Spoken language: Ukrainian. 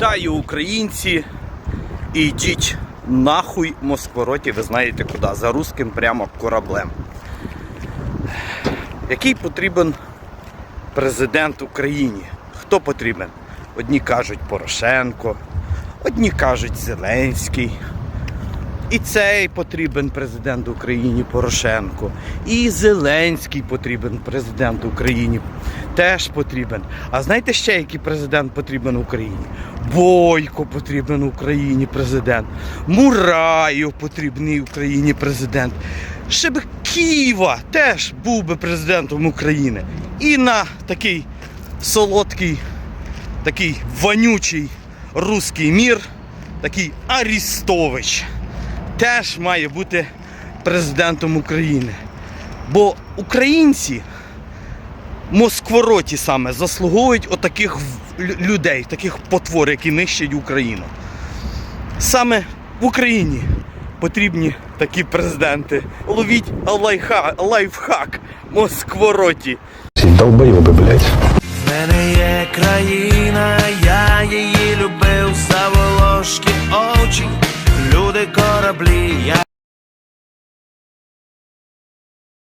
Вітаю українці! І йдіть нахуй Москвороті, ви знаєте куди, за русським прямо кораблем. Який потрібен президент Україні? Хто потрібен? Одні кажуть Порошенко, одні кажуть Зеленський. І цей потрібен президент Україні Порошенко. І Зеленський потрібен президент Україні. Теж потрібен. А знаєте ще, який президент потрібен Україні? Бойко потрібен Україні президент. Мураєв потрібний Україні президент. Ще би Києва теж був би президентом України. І на такий солодкий, такий вонючий руський мір, такий Арістович теж має бути президентом України. Бо українці, москвороті саме, заслуговують отаких людей, таких потвор, які нищать Україну. Саме в Україні потрібні такі президенти. Ловіть лайфхак, лайфхак москвороті. Долбоебы, блядь. В мене є країна.